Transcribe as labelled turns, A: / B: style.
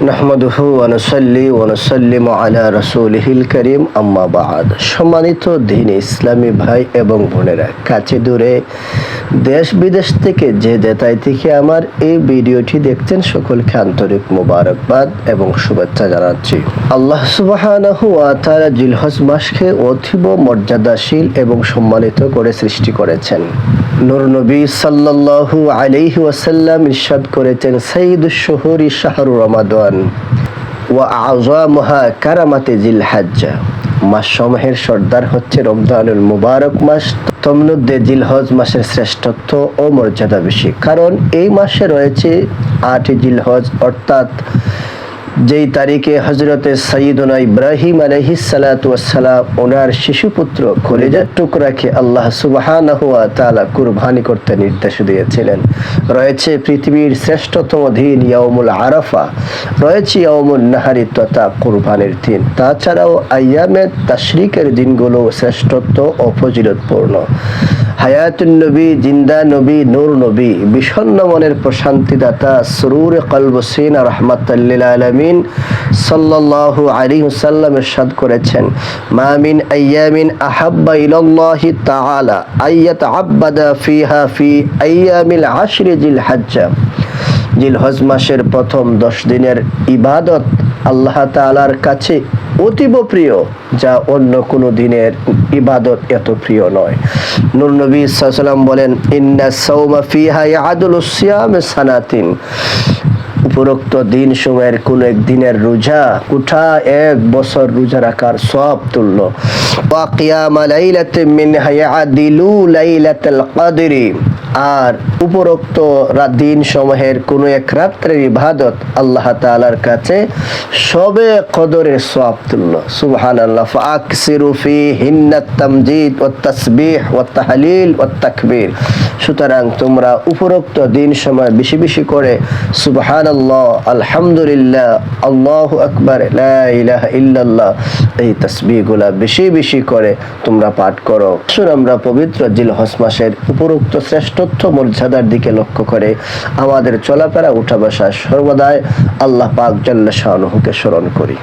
A: নাহমাদুহু ওয়ানুসাল্লি ওয়ানুসাল্লিম আলা রসুলহিল করিম আম্মাবাদ সম্মানিত দিন ইসলামী ভাই এবং বোনেরা, কাছে দূরে দেশ বিদেশ থেকে যে যেতাই থেকে আমার এই ভিডিওটি দেখছেন সকলকে আন্তরিক মোবারকবাদ এবং শুভেচ্ছা জানাচ্ছি। আল্লাহ ওয়া তাআলা জিলহজ মাসকে অতীব মর্যাদাশীল এবং সম্মানিত করে সৃষ্টি করেছেন। নূর নবী সাল্লাল্লাহু আলাইহি ওয়াসাল্লাম ইরশাদ করেছেন সাইয়্যিদুশ শুহুরি শাহরু রমাদান ওয়া আযামুহা কারামাতে জিল হাজ্জা মাস সমূহের সর্দার হচ্ছে রমজানুল মুবারক মাস তমনুদ্দে জিলহজ মাসের শ্রেষ্ঠত্ব ও মর্যাদা বেশি। কারণ এই মাসে রয়েছে আটই জিলহজ, অর্থাৎ যেই তারিখে হজরতে সঈদুনা ইব্রাহিম আলহি সালাতাম ওনার শিশুপুত্র কলেজার টুকরাকে আল্লাহ সুবাহানহ তালা কুরবানি করতে নির্দেশ দিয়েছিলেন। রয়েছে পৃথিবীর শ্রেষ্ঠতম দিন ইয়ামুল আরাফা। রয়েছে ইয়ামুল নাহারি তথা কুরবানির দিন। তাছাড়াও আয়ামের তাশরিকের দিনগুলো শ্রেষ্ঠত্ব ও হায়াতুন নবী, জিন্দা নবী, নূর নবী, বিষণ্ণ মনের প্রশান্তিদাতা, সুরুর কলবসিন রহমতাল্লিল আলমিন সাল্লাল্লাহু আলাইহি ওয়াসাল্লাম ইরশাদ করেছেন। মামিন আয়ামিন আহাব্বা ইলাল্লাহি তাআলা, আইয়াত আব্বাদা ফিহা ফি আইয়ামিল আশরি জিল হজ্জা জিল হজ মাসের প্রথম দশ দিনের ইবাদত আল্লাহ তাআলার কাছে অতীব প্রিয়, যা অন্য কোনো দিনের ইবাদত এত প্রিয় নয়। নূর নবী সাল্লাম বলেন, ইন্না সাওমা ফিহা ইয়াদুল সিয়াম সানাতিন। উপরোক্ত দিন সময়ের কোন এক দিনের রোজা, উঠা এক বছর রোজা রাখার সব তুল্য। ওয়াকিয়ামা লাইলাতে মিন ইয়াদিলু লাইলাতুল কদরি। আর উপরোক্ত দিন সমূহের কোন এক রাত্রের ইবাদত আল্লাহ তাআলার কাছে সবে কদরের সওয়াব তুল্য। সুবহানাল্লাহ। ফাকসিরু ফি হিন্নাত তামজিদ ওয়াত তাসবিহ ওয়াত তাহলিল ওয়াত তাকবীর। সুতরাং তোমরা উপরোক্ত দিন সময় বেশি বেশি করে সুবহানাল্লাহ, আলহামদুলিল্লাহ, আল্লাহু আকবার, লা ইল্লাল্লাহ এই তাসবিহগুলা বেশি বেশি করে তোমরা পাঠ করো। আসুন আমরা পবিত্র জিলহজ মাসের উপরোক্ত শ্রেষ্ঠত্ব মর্যাদার দিকে লক্ষ্য করে আমাদের চলাফেরা উঠা বসা সর্বদাই আল্লাহ পাক জল্লা শাহনুকে স্মরণ করি।